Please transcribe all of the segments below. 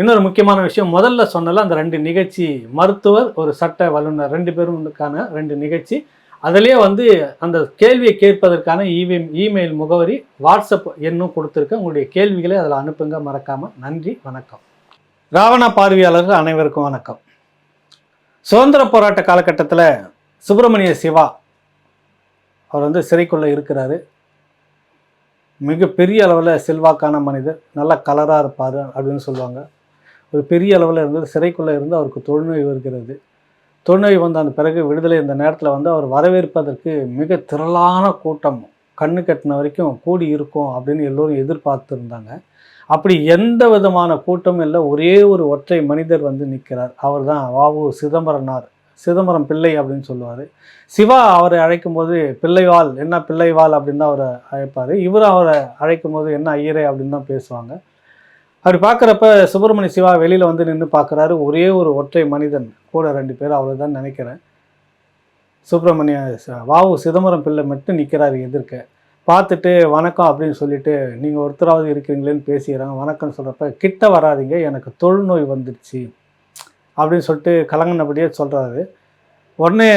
இன்னொரு முக்கியமான விஷயம் முதல்ல சொன்னல அந்த ரெண்டு நிகழ்ச்சி மருத்துவர் ஒரு சட்ட வல்லுநர் ரெண்டு பேருக்கான ரெண்டு நிகழ்ச்சி. அதிலே வந்து அந்த கேள்வியை கேட்பதற்கான இமெயில் இமெயில் முகவரி வாட்ஸ்அப் எண்ணும் கொடுத்துருக்கேன். உங்களுடைய கேள்விகளை அதில் அனுப்புங்க மறக்காமல் நன்றி வணக்கம். ராவணா பார்வையாளர்கள் அனைவருக்கும் வணக்கம். சுதந்திர போராட்ட காலகட்டத்தில் சுப்பிரமணிய சிவா அவர் வந்து சிறைக்குள்ளே இருக்கிறாரு. மிகப்பெரிய அளவில் செல்வாக்கான மனிதர் நல்ல கலராக இருப்பார் அப்படின்னு சொல்லுவாங்க. ஒரு பெரிய அளவில் இருந்தது சிறைக்குள்ளே இருந்து அவருக்கு தொழுநோய் வருகிறது. தொழுநோய் வந்த அந்த பிறகு விடுதலை இந்த நேரத்தில் வந்து அவர் வரவேற்பதற்கு மிக திரளான கூட்டம். கண்ணு கட்டின வரைக்கும் கூடி இருக்கும் அப்படின்னு எல்லோரும் எதிர்பார்த்துருந்தாங்க. அப்படி எந்த விதமான கூட்டமும் இல்லை ஒரே ஒரு ஒற்றை மனிதர் வந்து நிற்கிறார். அவர் தான் வாவு சிதம்பரனார். சிதம்பரம் பிள்ளை அப்படின்னு சொல்லுவார். சிவா அவரை அழைக்கும்போது பிள்ளைவாள் என்ன பிள்ளைவாள் அப்படின்னு தான் அவரை அழைப்பார். இவர் அவரை அழைக்கும்போது என்ன ஐயரே அப்படின்னு தான் பேசுவாங்க. அப்படி பார்க்குறப்ப சுப்பிரமணிய சிவா வெளியில் வந்து நின்று பார்க்குறாரு. ஒரே ஒரு ஒற்றை மனிதன் கூட ரெண்டு பேர் அவ்வளோ தான் நினைக்கிறேன். சுப்பிரமணிய வாவு சிதம்பரம் பிள்ளை மட்டும் நிற்கிறாரு எதிர்க்க. பார்த்துட்டு வணக்கம் அப்படின்னு சொல்லிட்டு நீங்கள் ஒருத்தராவது இருக்கிறீங்களேன்னு பேசிடுறாங்க வணக்கம்னு சொல்கிறப்ப கிட்ட வராதீங்க எனக்கு தொழுநோய் வந்துடுச்சு. அப்படின்னு சொல்லிட்டு கலங்கினபடியே சொல்கிறாரு உடனே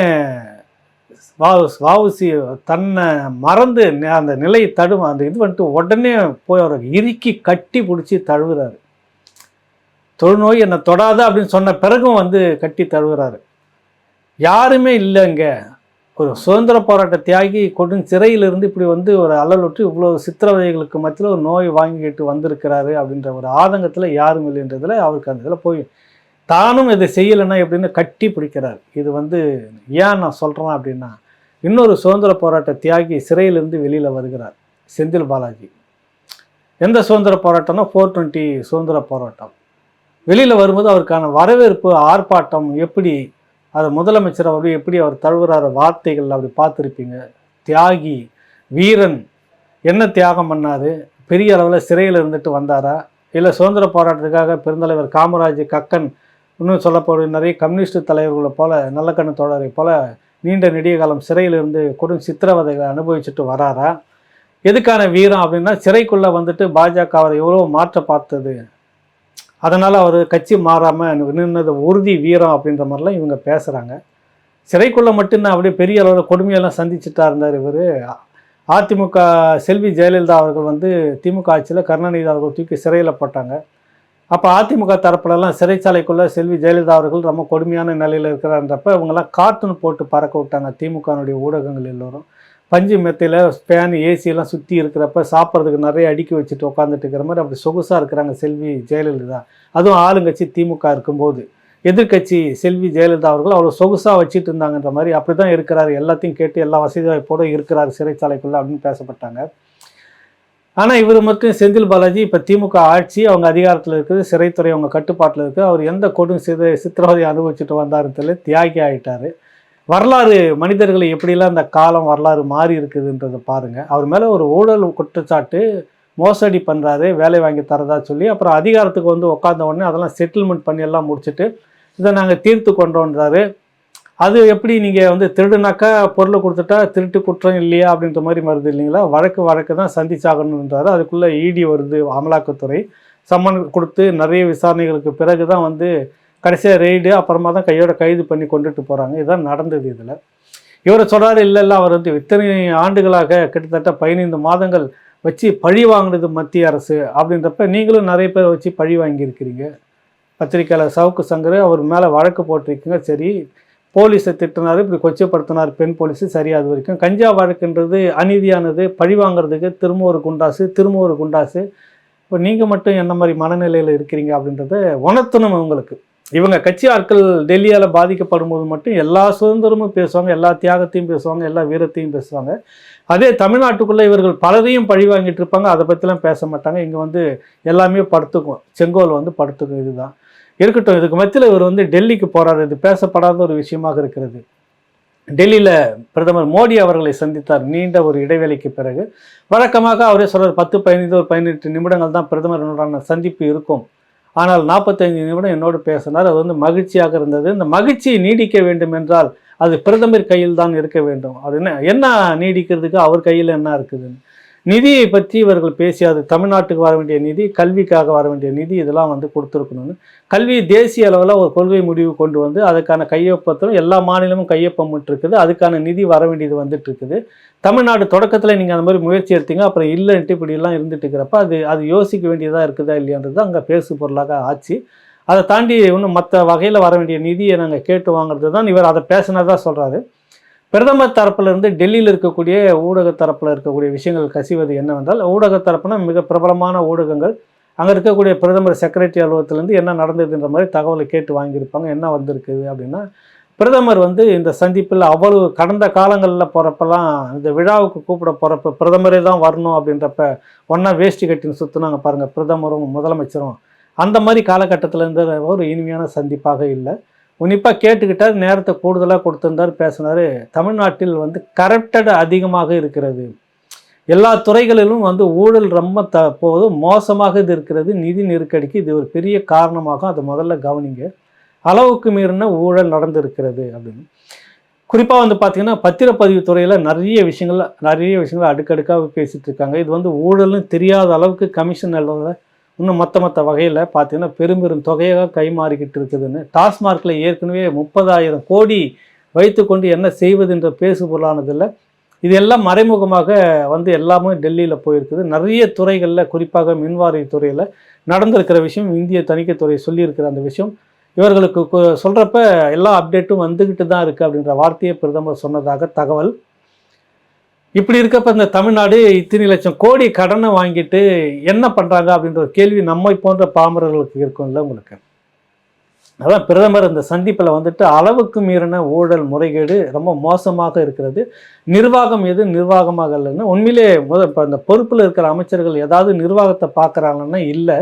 வாவுசி தன்னை மறந்து அந்த நிலையை தடுமா அந்த இது வந்துட்டு உடனே போய் அவரை இறுக்கி கட்டி பிடிச்சி தழுவுறாரு. தொழுநோய் என்னை தொடாத அப்படின்னு சொன்ன பிறகும் வந்து கட்டி தழுவுறாரு. யாருமே இல்லைங்க. ஒரு சுதந்திர போராட்ட தியாகி கொடும் சிறையிலிருந்து இப்படி வந்து ஒரு அலலுற்று இவ்வளோ சித்திரவதைகளுக்கு மத்தியில் ஒரு நோய் வாங்கிக்கிட்டு வந்திருக்கிறாரு அப்படின்ற ஒரு ஆதங்கத்தில் யாரும் இல்லைன்றதில் அவருக்கு அந்த இதில் போய் தானும் இதை செய்யலைன்னா எப்படின்னு கட்டி பிடிக்கிறார். இது வந்து ஏன் நான் சொல்கிறேன் அப்படின்னா இன்னொரு சுதந்திர போராட்ட தியாகி சிறையிலிருந்து வெளியில் வருகிறார் செந்தில் பாலாஜி. எந்த சுதந்திர போராட்டம்னா ஃபோர் டுவெண்ட்டி சுதந்திர போராட்டம். வெளியில் வரும்போது அவருக்கான வரவேற்பு ஆர்ப்பாட்டம் எப்படி அதை முதலமைச்சர் அப்படி எப்படி அவர் தழுவுறாரு வார்த்தைகள் அப்படி பார்த்துருப்பீங்க. தியாகி வீரன் என்ன தியாகம் பண்ணாரு பெரிய அளவில் சிறையில் இருந்துட்டு வந்தாரா இல்லை சுதந்திர போராட்டத்துக்காக பெருந்தலைவர் காமராஜ் கக்கன் இன்னும் சொல்லப்போகிற நிறைய கம்யூனிஸ்ட் தலைவர்களை போல நல்லக்கண்ணு தோழரை போல நீண்ட நெடிய காலம் சிறையில் இருந்து கொடும் சித்திரவதைகளை அனுபவிச்சுட்டு வராரா? எதுக்கான வீரம் அப்படின்னா சிறைக்குள்ளே வந்துட்டு பாஜக அவரை எவ்வளோ மாற்ற பார்த்தது? அதனால் அவர் கட்சி மாறாமல் நின்னது உறுதி வீரம் அப்படின்ற மாதிரிலாம் இவங்க பேசுகிறாங்க. சிறைக்குள்ளே மட்டும்தான் அப்படியே பெரிய அளவில் கொடுமையெல்லாம் சந்திச்சுட்டா இருந்தார் இவர். அதிமுக செல்வி ஜெயலலிதா அவர்கள் வந்து திமுக ஆட்சியில் கருணாநிதி அவர்கள் தூக்கி சிறையில் போட்டாங்க. அப்போ அதிமுக தரப்புலலாம் சிறைச்சாலைக்குள்ளே செல்வி ஜெயலலிதா அவர்கள் ரொம்ப கொடுமையான நிலையில் இருக்கிறான்றப்ப இவங்கெல்லாம் கார்ட்டூன் போட்டு பறக்க விட்டாங்க. திமுகனுடைய ஊடகங்கள் எல்லோரும். பஞ்சு மெத்தையில் ஃபேன் ஏசியெல்லாம் சுற்றி இருக்கிறப்ப சாப்பிட்றதுக்கு நிறைய அடுக்கி வச்சுட்டு உட்காந்துட்டு இருக்கிற மாதிரி அப்படி சொகுசாக இருக்கிறாங்க செல்வி ஜெயலலிதா. அதுவும் ஆளுங்கட்சி திமுக இருக்கும்போது. எதிர்க்கட்சி செல்வி ஜெயலலிதா அவர்கள் அவ்வளோ சொகுசாக வச்சுட்டு இருந்தாங்கன்ற மாதிரி அப்படி தான் இருக்கிறார். எல்லாத்தையும் கேட்டு எல்லா வசதி வாய்ப்போடு இருக்கிறார் சிறைச்சாலைக்குள்ளே அப்படின்னு பேசப்பட்டாங்க. ஆனால் இவர் மட்டும் செந்தில் பாலாஜி இப்போ திமுக ஆட்சி அவங்க அதிகாரத்தில் இருக்குது சிறைத்துறை அவங்க கட்டுப்பாட்டில் இருக்குது அவர் எந்த கொடும் சித சித்திரவதையை அனுபவிச்சுட்டு வந்தாருன்னு தெரியல தியாகி ஆகிட்டார் வரலாறு மனிதர்களை எப்படிலாம் இந்த காலம் வரலாறு மாறி இருக்குதுன்றதை பாருங்கள் அவர் மேலே ஒரு ஊழல் குற்றச்சாட்டு மோசடி பண்ணுறாரு வேலை வாங்கி தரதா சொல்லி அப்புறம் அதிகாரத்துக்கு வந்து உட்காந்த உடனே அதெல்லாம் செட்டில்மெண்ட் பண்ணி எல்லாம் முடிச்சுட்டு இதை நாங்கள் தீர்த்து கொண்டோன்றாரு. அது எப்படி நீங்கள் வந்து திருடுனாக்கா பொருளை கொடுத்துட்டா திருட்டு குற்றம் இல்லையா அப்படின்ற மாதிரி வருது இல்லைங்களா? வழக்கு வழக்கு தான் சந்திச்சாகணுன்றாரு அதுக்குள்ளே இடி வருது அமலாக்கத்துறை. சம்மன் கொடுத்து நிறைய விசாரணைகளுக்கு பிறகு தான் வந்து கடைசியாக ரெய்டு அப்புறமா தான் கையோட கைது பண்ணி கொண்டுட்டு போகிறாங்க இதுதான் நடந்தது இதில். இவர் சொல்கிறாரு இல்லை இல்லை அவர் வந்து இத்தனை ஆண்டுகளாக கிட்டத்தட்ட பதினைந்து மாதங்கள் வச்சு பழி வாங்கினது மத்திய அரசு அப்படின்றப்ப நீங்களும் நிறைய பேர் வச்சு பழி வாங்கியிருக்கிறீங்க. பத்திரிக்கையாளர் சவுக்கு சங்கர் அவர் மேலே வழக்கு போட்டிருக்கீங்க. சரி போலீஸை திட்டினார் இப்படி கொச்சப்படுத்தினார் பெண் போலீஸ் சரியாது வரைக்கும். கஞ்சா வழக்குன்றது அநீதியானது பழி வாங்குறதுக்கு திரும்ப ஒரு குண்டாசு திரும்ப ஒரு குண்டாசு. இப்போ நீங்கள் மட்டும் என்ன மாதிரி மனநிலையில் இருக்கிறீங்க அப்படின்றத உணர்த்தணும் உங்களுக்கு இவங்க கட்சி ஆட்கள் டெல்லியால் பாதிக்கப்படும் போது மட்டும் எல்லா சுதந்திரமும் பேசுவாங்க எல்லா தியாகத்தையும் பேசுவாங்க எல்லா வீரத்தையும் பேசுவாங்க. அதே தமிழ்நாட்டுக்குள்ளே இவர்கள் பலரையும் பழி வாங்கிட்டு இருப்பாங்க அதை பற்றிலாம் பேச மாட்டாங்க. இங்கே வந்து எல்லாமே படுத்துக்கும். செங்கோல் வந்து படுத்துக்கும் இதுதான். இருக்கட்டும் இதுக்கு மத்தியில் இவர் வந்து டெல்லிக்கு போகிறார் இது பேசப்படாத ஒரு விஷயமாக இருக்கிறது. டெல்லியில் பிரதமர் மோடி அவர்களை சந்தித்தார். நீண்ட ஒரு இடைவேளைக்கு பிறகு. வழக்கமாக அவரே சொல்கிறார் பத்து பதினைந்து ஒரு பதினெட்டு நிமிடங்கள் தான் பிரதமருடனான சந்திப்பு இருக்கும். ஆனால் நாற்பத்தைந்து நிமிடம் என்னோடு பேசினார். அது வந்து மகிழ்ச்சியாக இருந்தது. இந்த மகிழ்ச்சியை நீடிக்க வேண்டும் என்றால் அது பிரதமர் கையில் தான் இருக்க வேண்டும். அது என்ன என்ன நீடிக்கிறதுக்கு அவர் கையில் என்ன இருக்குதுன்னு. நிதியை பற்றி இவர்கள் பேசி அது தமிழ்நாட்டுக்கு வர வேண்டிய நிதி கல்விக்காக வர வேண்டிய நிதி இதெல்லாம் வந்து கொடுத்துருக்கணும்னு. கல்வி தேசிய அளவில் ஒரு கொள்கை முடிவு கொண்டு வந்து அதுக்கான கையொப்பத்திலும் எல்லா மாநிலமும் கையொப்பம் இருக்குது அதுக்கான நிதி வர வேண்டியது வந்துட்டு இருக்குது தமிழ்நாடு தொடக்கத்தில் நீங்கள் அந்த மாதிரி முயற்சி எடுத்தீங்க அப்புறம் இல்லைன்ட்டு இப்படிலாம் இருந்துட்டு இருக்கிறப்ப அது அது யோசிக்க வேண்டியதாக இருக்குதா இல்லையான்றது அங்கே பேசு பொருளாக ஆச்சு. அதை தாண்டி இன்னும் மற்ற வகையில் வர வேண்டிய நிதியை நாங்கள் கேட்டு வாங்குறது தான் இவர் அதை பேசினதாக சொல்கிறாரு பிரதமர் தரப்பிலிருந்து டெல்லியில் இருக்கக்கூடிய ஊடக தரப்பில் இருக்கக்கூடிய விஷயங்கள் கசிவது என்னவென்றால் ஊடக தரப்புனா மிக பிரபலமான ஊடகங்கள். அங்கே இருக்கக்கூடிய பிரதமர் செக்ரட்டரி அலுவலகத்திலேருந்து என்ன நடந்ததுன்ற மாதிரி தகவலை கேட்டு வாங்கியிருப்பாங்க. என்ன வந்திருக்குது அப்படின்னா பிரதமர் வந்து இந்த சந்திப்பில் அவ்வளவு கடந்த காலங்களில் போகிறப்பெல்லாம் இந்த விழாவுக்கு கூப்பிட போகிறப்ப பிரதமரே தான் வரணும் அப்படின்றப்ப ஒன்றா வேஷ்டி கட்டின்னு சுற்றுனாங்க பாருங்கள் பிரதமரும் முதலமைச்சரும். அந்த மாதிரி காலகட்டத்தில் இருந்த ஒரு இனிமையான சந்திப்பாக இல்லை. உன்னிப்பாக கேட்டுக்கிட்டார் நேரத்தை கூடுதலாக கொடுத்துருந்தார் பேசினார். தமிழ்நாட்டில் வந்து கரப்டட் அதிகமாக இருக்கிறது. எல்லா துறைகளிலும் வந்து ஊழல் ரொம்ப த போது மோசமாக இது இருக்கிறது. நிதி நெருக்கடிக்கு இது ஒரு பெரிய காரணமாகும் அதை முதல்ல கவனிங்க. அளவுக்கு மீறின ஊழல் நடந்திருக்கிறது அப்படின்னு. குறிப்பாக வந்து பார்த்திங்கன்னா பத்திரப்பதிவு துறையில் நிறைய விஷயங்கள் நிறைய விஷயங்கள் அடுக்கடுக்காக பேசிகிட்டு இருக்காங்க. இது வந்து ஊழல்னு தெரியாத அளவுக்கு கமிஷன் அளவில் இன்னும் மற்ற மற்ற வகையில் பார்த்தீங்கன்னா பெரும் பெரும் தொகையாக கைமாறிக்கிட்டு இருக்குதுன்னு. டாஸ்மார்க்கில் ஏற்கனவே முப்பதாயிரம் கோடி வைத்துக்கொண்டு என்ன செய்வது என்ற பேசு பொருளானதில்லை இது எல்லாம் மறைமுகமாக வந்து எல்லாமே டெல்லியில் போயிருக்குது. நிறைய துறைகளில் குறிப்பாக மின்வாரிய துறையில் நடந்திருக்கிற விஷயம் இந்திய தணிக்கைத்துறை சொல்லியிருக்கிற அந்த விஷயம். இவர்களுக்கு சொல்கிறப்ப எல்லா அப்டேட்டும் வந்துக்கிட்டு தான் இருக்குது அப்படின்ற வார்த்தையை பிரதமர் சொன்னதாக தகவல். இப்படி இருக்கப்ப இந்த தமிழ்நாடு இத்தனை லட்சம் கோடி கடனை வாங்கிட்டு என்ன பண்ணுறாங்க அப்படின்ற ஒரு கேள்வி நம்மை போன்ற பாமரர்களுக்கு இருக்கும்ல உங்களுக்கு. அதான் பிரதமர் இந்த சந்திப்பில் வந்துட்டு அளவுக்கு மீறின ஊழல் முறைகேடு ரொம்ப மோசமாக இருக்கிறது. நிர்வாகம் எது நிர்வாகமாக இல்லைன்னா உண்மையிலே முத இப்போ இந்த பொறுப்பில் இருக்கிற அமைச்சர்கள் ஏதாவது நிர்வாகத்தை பார்க்குறாங்கன்னா இல்லை.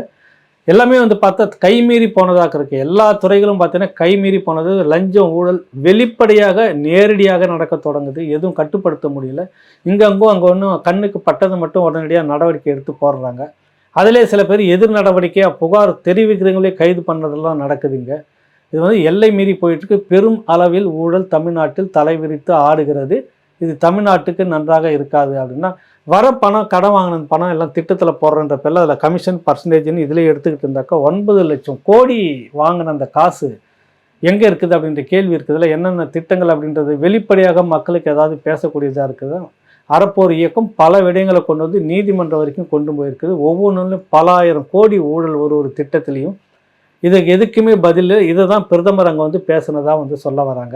எல்லாமே வந்து பார்த்தா கைமீறி போனதாக இருக்குது எல்லா துறைகளும் பார்த்தீங்கன்னா கைமீறி போனது லஞ்சம் ஊழல் வெளிப்படையாக நேரடியாக நடக்க தொடங்குது. எதுவும் கட்டுப்படுத்த முடியல. இங்கங்கும் அங்கே ஒன்றும் கண்ணுக்கு பட்டது மட்டும் உடனடியாக நடவடிக்கை எடுத்து போடுறாங்க. அதிலே சில பேர் எதிர் நடவடிக்கையாக புகார் தெரிவிக்கிறவங்களே கைது பண்ணதெல்லாம் நடக்குதுங்க இது வந்து எல்லை மீறி போயிட்டுருக்கு. பெரும் அளவில் ஊழல் தமிழ்நாட்டில் தலைவிரித்து ஆடுகிறது. இது தமிழ்நாட்டுக்கு நன்றாக இருக்காது அப்படின்னா வர பணம் கடன் வாங்கின பணம் எல்லாம் திட்டத்தில் போடுறன்ற பேரில் அதில் கமிஷன் பர்சன்டேஜ்னு இதில் எடுத்துக்கிட்டு இருந்தாக்கா ஒன்பது லட்சம் கோடி வாங்கின அந்த காசு எங்கே இருக்குது அப்படின்ற கேள்வி இருக்குதுல என்னென்ன திட்டங்கள் அப்படின்றது வெளிப்படையாக மக்களுக்கு ஏதாவது பேசக்கூடியதாக இருக்குது. அறப்போர் இயக்கம் பல விடயங்களை கொண்டு வந்து நீதிமன்றம் வரைக்கும் கொண்டு போயிருக்குது. ஒவ்வொன்றிலும் பல ஆயிரம் கோடி ஊழல் ஒரு ஒரு திட்டத்திலையும். இதுக்கு எதுக்குமே பதில் இதை தான் பிரதமர் அங்கே வந்து பேசுனதாக வந்து சொல்ல வராங்க.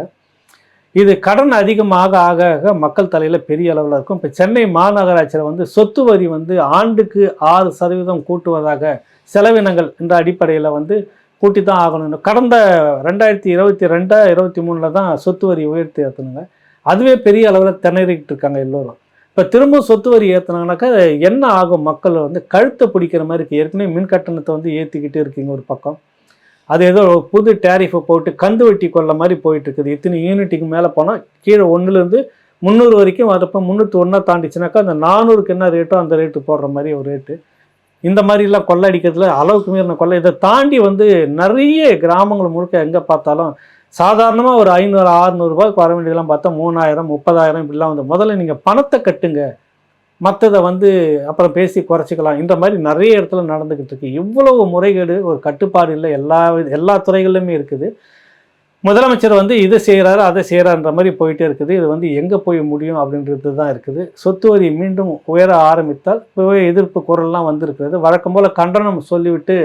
இது கடன் அதிகமாக ஆக ஆக மக்கள் தலையில் பெரிய அளவில் இருக்கும். இப்போ சென்னை மாநகராட்சியில் வந்து சொத்து வரி வந்து ஆண்டுக்கு ஆறு சதவீதம் கூட்டுவதாக செலவினங்கள் என்ற அடிப்படையில் வந்து கூட்டி தான் ஆகணும். கடந்த ரெண்டாயிரத்தி இருபத்தி ரெண்டா இருபத்தி மூணில் தான் சொத்து வரி உயர்த்தி ஏற்றணுங்க அதுவே பெரிய அளவில் திணறிக்கிட்டு இருக்காங்க எல்லோரும். இப்போ திரும்ப சொத்து வரி ஏற்றினாங்கனாக்கா என்ன ஆகும்? மக்கள் வந்து கழுத்தை பிடிக்கிற மாதிரி இருக்குது ஏற்கனவே மின் கட்டணத்தை வந்து ஏற்றிக்கிட்டே இருக்கீங்க ஒரு பக்கம். அது ஏதோ புது டேரிஃபை போட்டு கந்து வெட்டி கொள்ள மாதிரி போயிட்டு இருக்குது இத்தனை யூனிட்டுக்கு மேலே போனால் கீழே ஒன்றுலேருந்து முந்நூறு வரைக்கும் வரப்போ முந்நூற்றி ஒன்றா தாண்டிச்சுனாக்கா அந்த நானூறுக்கு என்ன ரேட்டோ அந்த ரேட்டு போடுற மாதிரி ஒரு ரேட்டு இந்த மாதிரிலாம் கொள்ளை அடிக்கிறதுல அளவுக்கு மீறின கொள்ளை. இதை தாண்டி வந்து நிறைய கிராமங்கள் முழுக்க எங்கே பார்த்தாலும் சாதாரணமாக ஒரு ஐநூறு அறுநூறுபாய்க்கு வர வேண்டியதெல்லாம் பார்த்தா மூணாயிரம் முப்பதாயிரம் இப்படிலாம் வந்து. முதல்ல நீங்கள் பணத்தை கட்டுங்க. மற்றதை வந்து அப்புறம் பேசி குறைச்சிக்கலாம். இந்த மாதிரி நிறைய இடத்துல நடந்துக்கிட்டு இருக்கு. இவ்வளவு முறைகேடு ஒரு கட்டுப்பாடு இல்லை. எல்லா எல்லா துறைகளிலுமே இருக்குது. முதலமைச்சர் வந்து இதை செய்கிறாரு அதை செய்கிறான்ற மாதிரி போயிட்டே இருக்குது. இது வந்து எங்கே போய் முடியும் அப்படின்றது தான் இருக்குது. சொத்து வரி மீண்டும் உயர ஆரம்பித்தால் இப்போவே எதிர்ப்பு குரல்லாம் வந்திருக்கிறது. வழக்கம் போல் கண்டனம் சொல்லிவிட்டு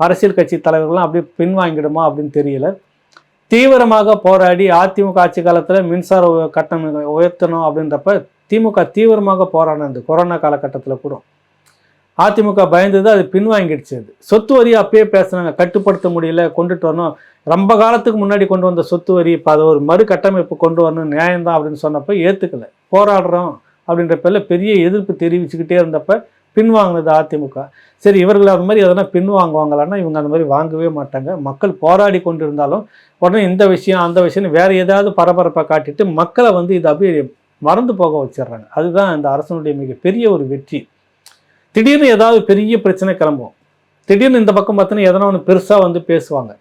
அரசியல் கட்சி தலைவர்கள்லாம் அப்படியே பின்வாங்கிடுமா அப்படின்னு தெரியல. தீவிரமாக போராடி அதிமுக ஆட்சி காலத்தில் மின்சார கட்டணம் உயர்த்தணும் அப்படின்றப்ப திமுக தீவிரமாக போராடினது கொரோனா காலகட்டத்தில் கூட. அதிமுக பயந்தது அது பின்வாங்கிடுச்சு அது. சொத்து வரி அப்பயே பேசுனாங்க. கட்டுப்படுத்த முடியல கொண்டுட்டு வரணும். ரொம்ப காலத்துக்கு முன்னாடி கொண்டு வந்த சொத்து வரி இப்போ அதை ஒரு மறு கட்டமைப்பு கொண்டு வரணும் நியாயம்தான் அப்படின்னு சொன்னப்போ ஏற்றுக்கலை போராடுறோம் அப்படின்ற பேரில் பெரிய எதிர்ப்பு தெரிவிச்சுக்கிட்டே இருந்தப்போ பின்வாங்கினது அதிமுக. சரி இவர்கள் அது மாதிரி எதனா பின்வாங்குவாங்களான்னா இவங்க அந்த மாதிரி வாங்கவே மாட்டாங்க. மக்கள் போராடி கொண்டு இருந்தாலும் உடனே இந்த விஷயம் அந்த விஷயம் வேற ஏதாவது பரபரப்பை காட்டிட்டு மக்களை வந்து இதை அப்படியே மறந்து போக வச்சிடுறாங்க. அதுதான் இந்த அரசனுடைய மிகப்பெரிய ஒரு வெற்றி. திடீர்னு ஏதாவது பெரிய பிரச்சனை கிளம்பும். திடீர்னு இந்த பக்கம் பார்த்தீங்கன்னா எதனா ஒன்று பெருசாக வந்து பேசுவாங்க.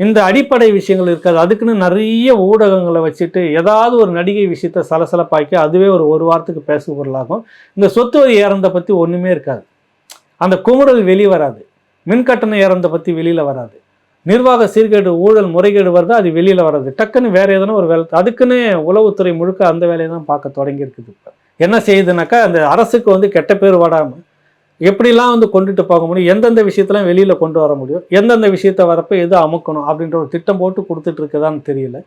இந்த அடிப்படை விஷயங்கள் இருக்காது. அதுக்குன்னு நிறைய ஊடகங்களை வச்சுட்டு ஏதாவது ஒரு நடிகை விஷயத்த சலசலப்பாக்கி அதுவே ஒரு ஒரு வாரத்துக்கு பேச பொருளாகும். இந்த சொத்து வரி ஏறந்த பற்றி ஒன்றுமே இருக்காது. அந்த குமுறல் வெளியே வராது. மின்கட்டணம் ஏறந்த பற்றி வெளியில் வராது. நிர்வாக சீர்கேடு ஊழல் முறைகேடு வருது அது வெளியில் வராது. டக்குன்னு வேறு எதனா ஒரு வேலை அதுக்குன்னு உளவுத்துறை முழுக்க அந்த வேலையை தான் பார்க்க தொடங்கியிருக்குது இப்போ. என்ன செய்யுதுனாக்கா அந்த அரசுக்கு வந்து கெட்ட பேர் வாடாமல் எப்படிலாம் வந்து கொண்டுட்டு போக முடியும்? எந்தெந்த விஷயத்தெல்லாம் வெளியில் கொண்டு வர முடியும்? எந்தெந்த விஷயத்த வரப்போ எது அமுக்கணும்? அப்படின்ற ஒரு திட்டம் போட்டு கொடுத்துட்டு இருக்குதான்னு தெரியல.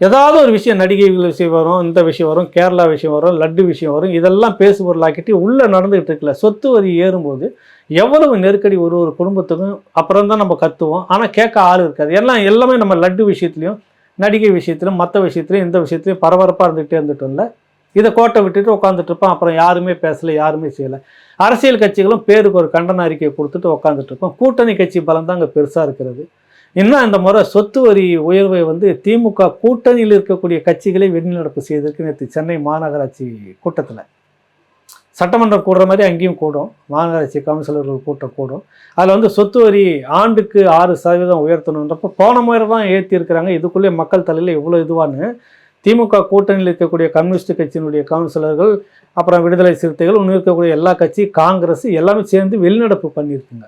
ஏதாவது ஒரு விஷயம் நடிகைகள் விஷயம் வரும் இந்த விஷயம் வரும் கேரளா விஷயம் வரும் லட்டு விஷயம் வரும் இதெல்லாம் பேசுபொருளாக்கிட்டு உள்ளே நடந்துகிட்டு இருக்கல சொத்து வரி ஏறும்போது எவ்வளவு நெருக்கடி ஒரு ஒரு குடும்பத்துக்கும் அப்புறம் தான் நம்ம கற்றுவோம் ஆனால் கேட்க ஆள் இருக்காது. எல்லாம் எல்லாமே நம்ம லட்டு விஷயத்துலையும் நடிகை விஷயத்திலும் மற்ற விஷயத்துலையும் இந்த விஷயத்துலையும் பரபரப்பாக இருந்துகிட்டே இருந்துட்டோம்ல. இதை கோட்டை விட்டுட்டு உட்காந்துட்டு அப்புறம் யாருமே பேசலை யாருமே செய்யலை. அரசியல் கட்சிகளும் பேருக்கு ஒரு கண்டன அறிக்கையை கொடுத்துட்டு உட்காந்துட்டு கூட்டணி கட்சி பலம் தான் அங்கே பெருசாக இருக்கிறது. இன்னும் அந்த முறை சொத்து வரி உயர்வை வந்து திமுக கூட்டணியில் இருக்கக்கூடிய கட்சிகளை வெளிநடப்பு செய்திருக்கு நேற்று சென்னை மாநகராட்சி கூட்டத்தில். சட்டமன்றம் கூடுற மாதிரி அங்கேயும் கூடும். மாநகராட்சி கவுன்சிலர்கள் கூட்டம் கூடும். அதில் வந்து சொத்து வரி ஆண்டுக்கு ஆறு சதவீதம் உயர்த்தணுன்றப்போ போன முறை தான் ஏற்றி இதுக்குள்ளேயே மக்கள் தலையில் இவ்வளோ இதுவான்னு திமுக கூட்டணியில் இருக்கக்கூடிய கம்யூனிஸ்ட் கட்சியினுடைய கவுன்சிலர்கள் அப்புறம் விடுதலை சிறுத்தைகள் இன்னும் இருக்கக்கூடிய எல்லா கட்சி காங்கிரஸ் எல்லாமே சேர்ந்து வெளிநடப்பு பண்ணியிருக்குங்க.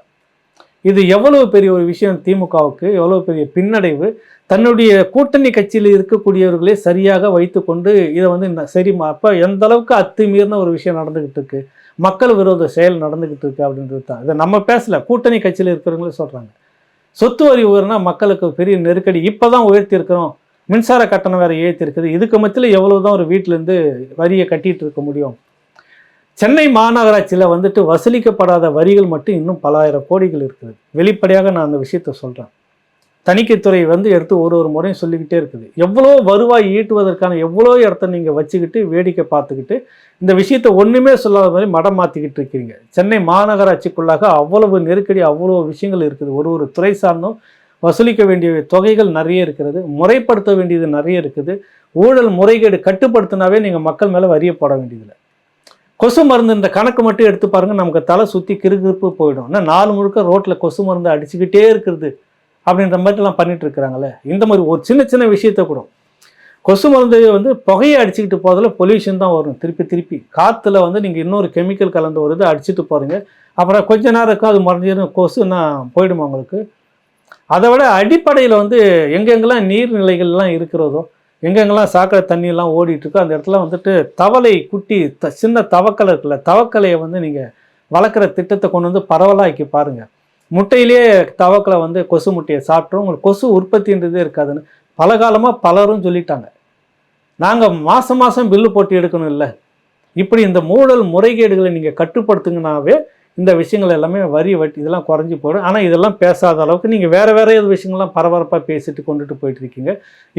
இது எவ்வளவு பெரிய ஒரு விஷயம் திமுகவுக்கு எவ்வளவு பெரிய பின்னடைவு? தன்னுடைய கூட்டணி கட்சியில் இருக்கக்கூடியவர்களே சரியாக வைத்துக்கொண்டு இதை வந்து சரி அப்போ எந்த அளவுக்கு அத்துமீறின ஒரு விஷயம் நடந்துக்கிட்டு இருக்கு? மக்கள் விரோத செயல் நடந்துக்கிட்டு இருக்கு அப்படின்றது தான். இதை நம்ம பேசல. கூட்டணி கட்சியில் இருக்கிறவங்களே சொல்கிறாங்க சொத்து வரி உயர்னா மக்களுக்கு பெரிய நெருக்கடி. இப்போ தான் உயர்த்தி இருக்கிறோம் மின்சார கட்டணம் வேற ஏற்றிருக்குது இதுக்கு மத்தியில் எவ்வளோ தான் ஒரு வீட்டிலேருந்து வரியை கட்டிகிட்டு இருக்க முடியும்? சென்னை மாநகராட்சியில் வந்துட்டு வசூலிக்கப்படாத வரிகள் மட்டும் இன்னும் பலாயிரம் கோடிகள் இருக்குது. வெளிப்படையாக நான் அந்த விஷயத்த சொல்கிறேன் தணிக்கைத்துறை வந்து எடுத்து ஒரு ஒரு முறையும் சொல்லிக்கிட்டே இருக்குது. எவ்வளோ வருவாய் ஈட்டுவதற்கான எவ்வளோ இடத்த நீங்கள் வச்சுக்கிட்டு வேடிக்கை பார்த்துக்கிட்டு இந்த விஷயத்த ஒன்றுமே சொல்லாத மாதிரி மடம் மாற்றிக்கிட்டு இருக்கிறீங்க சென்னை மாநகராட்சிக்குள்ளாக அவ்வளவு நெருக்கடி அவ்வளோ விஷயங்கள் இருக்குது. ஒரு ஒரு துறை சார்ந்தும் வசூலிக்க வேண்டிய தொகைகள் நிறைய இருக்கிறது முறைப்படுத்த வேண்டியது நிறைய இருக்குது. ஊழல் முறைகேடு கட்டுப்படுத்தினாவே நீங்கள் மக்கள் மேலே வரியை போட வேண்டியதில்லை. கொசு மருந்து இந்த கணக்கு மட்டும் எடுத்து பாருங்கள் நமக்கு தலை சுற்றி கிறுகிறுப்பு போயிடும். ஆனால் நாலு முழுக்க ரோட்டில் கொசு மருந்து அடிச்சுக்கிட்டே இருக்கிறது அப்படின்ற மாதிரிலாம் பண்ணிட்டு இருக்கிறாங்களே. இந்த மாதிரி ஒரு சின்ன சின்ன விஷயத்த கூட. கொசு மருந்து வந்து புகையை அடிச்சுக்கிட்டு போகிறதுல பொல்யூஷன் தான் வரும். திருப்பி திருப்பி காற்றுல வந்து நீங்கள் இன்னொரு கெமிக்கல் கலந்து வருது அடிச்சுட்டு போகிறீங்க அப்புறம் கொஞ்ச நேரம் இருக்கும் அது மறைஞ்சிடும் கொசுன்னா போயிடுமா உங்களுக்கு? அதை விட அடிப்படையில் வந்து எங்கெங்கெல்லாம் நீர்நிலைகள்லாம் இருக்கிறதோ எங்கெங்கெல்லாம் சாக்கடை தண்ணியெல்லாம் ஓடிட்டுருக்கோ அந்த இடத்துல வந்துட்டு தவளை குட்டி த சின்ன தவக்கலை இருக்குல்ல தவக்கலையை வந்து நீங்கள் வளர்க்குற திட்டத்தை கொண்டு வந்து பரவலாக்கி பாருங்கள் முட்டையிலேயே தவக்கலை வந்து கொசு முட்டையை சாப்பிட்றோம் உங்களுக்கு கொசு உற்பத்தின்றதே இருக்காதுன்னு பல காலமாக பலரும் சொல்லிட்டாங்க. நாங்கள் மாதம் மாதம் பில்லு போட்டு எடுக்கணும் இல்லை. இப்படி இந்த மூடல் முறைகேடுகளை நீங்கள் கட்டுப்படுத்துங்கனாவே இந்த விஷயங்கள் எல்லாமே வரி வட்டி இதெல்லாம் குறைஞ்சி போயிடும். ஆனால் இதெல்லாம் பேசாத அளவுக்கு நீங்கள் வேறு வேறு எது விஷயங்கள்லாம் பரபரப்பாக பேசிட்டு கொண்டுட்டு போயிட்டு இருக்கீங்க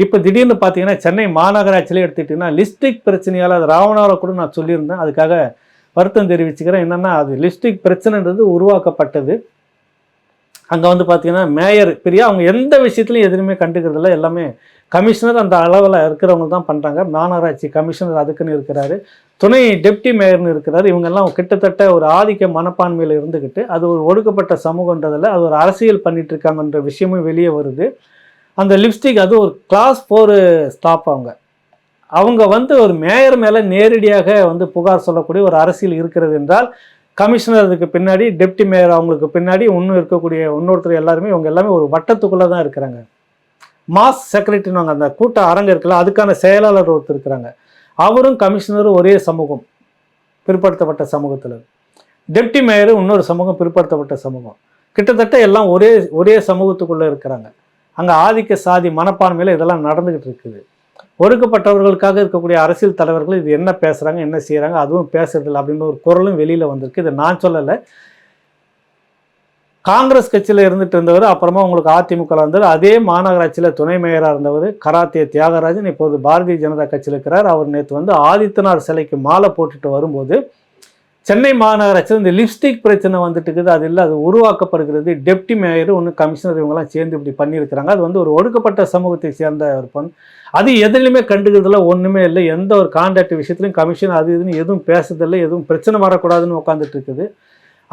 இப்போ திடீர்னு பார்த்தீங்கன்னா சென்னை மாநகராட்சியிலே எடுத்துக்கிட்டிங்கன்னா லிஸ்டிக் பிரச்சனையால் அது ராவணாவை கூட நான் சொல்லியிருந்தேன். அதுக்காக வருத்தம் தெரிவிச்சுக்கிறேன். என்னென்னா அது லிஸ்டிக் பிரச்சனைன்றது உருவாக்கப்பட்டது. அங்கே வந்து பார்த்தீங்கன்னா மேயர் பெரிய அவங்க எந்த விஷயத்துலையும் எதுவுமே கண்டுக்கிறதில்ல. எல்லாமே கமிஷனர் அந்த அளவில் இருக்கிறவங்க தான் பண்ணுறாங்க மாநகராட்சி கமிஷனர் அதுக்குன்னு இருக்கிறாரு. துணை டெப்டி மேயர்னு இருக்கிறார். இவங்கெல்லாம் கிட்டத்தட்ட ஒரு ஆதிக்க மனப்பான்மையில் இருந்துக்கிட்டு அது ஒரு ஒடுக்கப்பட்ட சமூகன்றதில் அது ஒரு அரசியல் பண்ணிட்டு இருக்காங்கன்ற விஷயமும் வெளியே வருது. அந்த லிப்ஸ்டிக் அது ஒரு கிளாஸ் ஃபோரு ஸ்டாப் அவங்க. அவங்க வந்து ஒரு மேயர் மேலே நேரடியாக வந்து புகார் சொல்லக்கூடிய ஒரு அரசியல் இருக்கிறது என்றால் கமிஷனர் பின்னாடி டெப்டி மேயர் அவங்களுக்கு பின்னாடி இன்னும் இருக்கக்கூடிய இன்னொருத்தர் எல்லாருமே இவங்க எல்லாமே ஒரு வட்டத்துக்குள்ளே தான் இருக்கிறாங்க. மாஸ் செக்ரட்டரின்னு அந்த கூட்ட அரங்கு இருக்குல்ல அதுக்கான செயலாளர் ஒருத்தர் இருக்கிறாங்க. அவரும் கமிஷனரும் ஒரே சமூகம் பிற்படுத்தப்பட்ட சமூகத்தில். டெப்டி மேயரும் இன்னொரு சமூகம் பிற்படுத்தப்பட்ட சமூகம். கிட்டத்தட்ட எல்லாம் ஒரே ஒரே சமூகத்துக்குள்ளே இருக்கிறாங்க. அங்கே ஆதிக்க சாதி மனப்பான்மையில் இதெல்லாம் நடந்துக்கிட்டு இருக்குது. ஒடுக்கப்பட்டவர்களுக்காக இருக்கக்கூடிய அரசியல் தலைவர்கள் இது என்ன பேசுகிறாங்க என்ன செய்கிறாங்க அதுவும் பேசுறதில்லை அப்படின்னு ஒரு குரலும் வெளியில் வந்திருக்கு. இதை நான் சொல்லலை. காங்கிரஸ் கட்சியில் இருந்துட்டு இருந்தவர் அப்புறமா உங்களுக்கு அதிமுக இருந்தவர் அதே மாநகராட்சியில் துணை மேயராக இருந்தவர் கராத்தே தியாகராஜன் இப்போது பாரதிய ஜனதா கட்சியில் இருக்கிறார். அவர் நேற்று வந்து ஆதித்தனார் சிலைக்கு மாலை போட்டுட்டு வரும்போது சென்னை மாநகராட்சியில் இந்த லிப்ஸ்டிக் பிரச்சனை வந்துட்டு இருக்குது. அது இல்லை அது உருவாக்கப்படுகிறது. டெப்டி மேயர் ஒன்று கமிஷனர் இவங்கெல்லாம் சேர்ந்து இப்படி பண்ணியிருக்கிறாங்க. அது வந்து ஒரு ஒடுக்கப்பட்ட சமூகத்தை சேர்ந்த ஒரு பண் அது எதுலையுமே கண்டுக்கிறதுல ஒன்றுமே இல்லை. எந்த ஒரு கான்ட்ராக்ட் விஷயத்துலையும் கமிஷன் அது இதுன்னு எதுவும் பேசுறதில்லை எதுவும் பிரச்சனை வரக்கூடாதுன்னு உட்காந்துட்டு இருக்குது.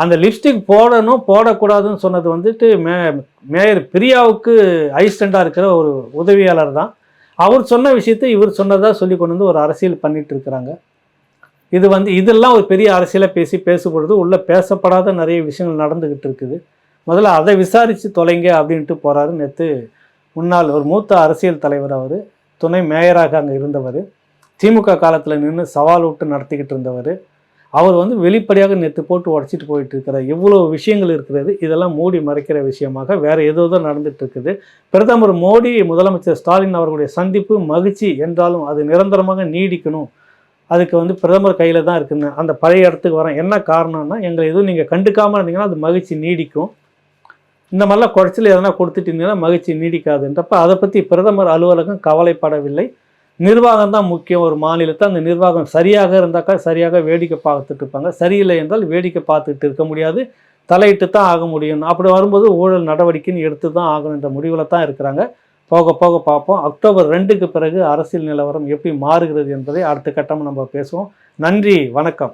அந்த லிப்ஸ்டிக் போடணும் போடக்கூடாதுன்னு சொன்னது வந்துட்டு மே மேயர் பிரியாவுக்கு ஐஸ்டண்டாக இருக்கிற ஒரு உதவியாளர் தான். அவர் சொன்ன விஷயத்தை இவர் சொன்னதாக சொல்லி கொண்டு வந்து ஒரு அரசியல் பண்ணிட்டு இருக்கிறாங்க. இது வந்து இதெல்லாம் ஒரு பெரிய அரசியலாக பேசி பேசப்படுது உள்ளே பேசப்படாத நிறைய விஷயங்கள் நடந்துக்கிட்டு இருக்குது. முதல்ல அதை விசாரித்து தொலைங்க அப்படின்ட்டு போகிறாரு நேற்று முன்னாள் ஒரு மூத்த அரசியல் தலைவர் அவர். துணை மேயராக அங்கே இருந்தவர். திமுக காலத்தில் நின்று சவால் விட்டு நடத்திக்கிட்டு இருந்தவர். அவர் வந்து வெளிப்படையாக நேற்று போட்டு உடச்சிட்டு போயிட்டு இருக்கிறார் எவ்வளோ விஷயங்கள் இருக்கிறது இதெல்லாம் மூடி மறைக்கிற விஷயமாக வேறு ஏதோ தான் நடந்துட்டு இருக்குது பிரதமர் மோடி முதலமைச்சர் ஸ்டாலின் அவர்களுடைய சந்திப்பு மகிழ்ச்சி என்றாலும் அது நிரந்தரமாக நீடிக்கணும். அதுக்கு வந்து பிரதமர் கையில் தான் இருக்குன்னு அந்த பழைய இடத்துக்கு வரேன். என்ன காரணம்னா எங்களை எதுவும் நீங்கள் கண்டுக்காமல் இருந்தீங்கன்னா அது மகிழ்ச்சி நீடிக்கும். இந்த மாதிரிலாம் குறைச்சல் எதனா கொடுத்துட்டீங்கன்னா மகிழ்ச்சி நீடிக்காதுன்றப்ப அதை பற்றி பிரதமர் அலுவலகம் கவலைப்படவில்லை. நிர்வாகம் தான் முக்கியம். ஒரு மாநிலத்தை அந்த நிர்வாகம் சரியாக இருந்தாக்கா சரியாக வேடிக்கை பார்த்துட்டு இருப்பாங்க. சரியில்லை என்றால் வேடிக்கை பார்த்துட்டு இருக்க முடியாது. தலையிட்டு தான் ஆக முடியும். அப்படி வரும்போது ஊழல் நடவடிக்கைன்னு எடுத்து தான் ஆகணும். என்ற முடிவில் தான் இருக்கிறாங்க. போக போக பார்ப்போம். அக்டோபர் ரெண்டுக்கு பிறகு அரசியல் நிலவரம் எப்படி மாறுகிறது என்பதை அடுத்த கட்டமாக நம்ம பேசுவோம். நன்றி. வணக்கம்.